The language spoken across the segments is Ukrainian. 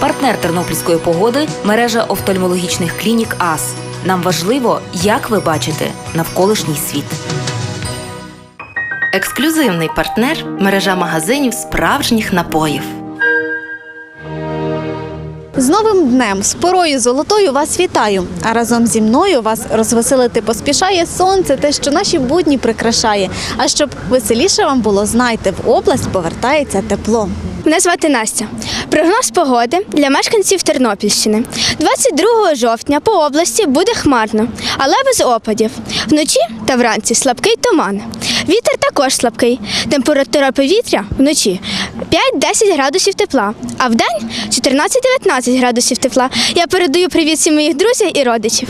Партнер тернопільської погоди мережа офтальмологічних клінік АС. Нам важливо, як ви бачите навколишній світ. Ексклюзивний партнер мережа магазинів справжніх напоїв. З новим днем, з порою золотою вас вітаю. А разом зі мною вас розвеселити поспішає сонце, те, що наші будні прикрашає. А щоб веселіше вам було, знайте, в область повертається тепло. Мене звати Настя. Прогноз погоди для мешканців Тернопільщини. 22 жовтня по області буде хмарно, але без опадів. Вночі та вранці слабкий туман. Вітер також слабкий. Температура повітря вночі 5-10 градусів тепла, а вдень 14-19 градусів тепла. Я передаю привіт всім моїх друзів і родичів.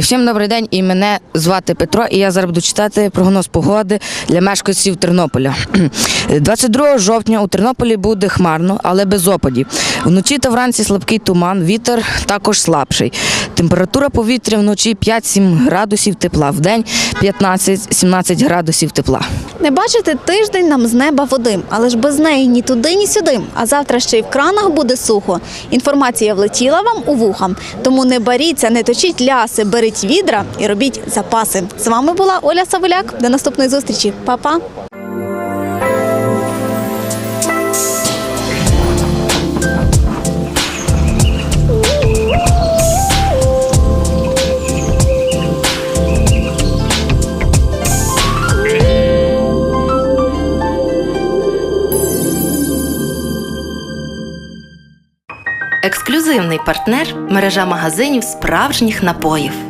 І всім добрий день, і мене звати Петро, і я зараз буду читати прогноз погоди для мешканців Тернополя. 22 жовтня у Тернополі буде хмарно, але без опадів. Вночі та вранці слабкий туман, вітер також слабший. Температура повітря вночі 5-7 градусів тепла, вдень 15-17 градусів тепла. Не бачите, тиждень нам з неба води, але ж без неї ні туди, ні сюди. А завтра ще й в кранах буде сухо. Інформація влетіла вам у вуха. Тому не баріться, не точіть ляси, беріть відра і робіть запаси. З вами була Оля Савуляк. До наступної зустрічі. Па-па! Ексклюзивний партнер мережа магазинів справжніх напоїв.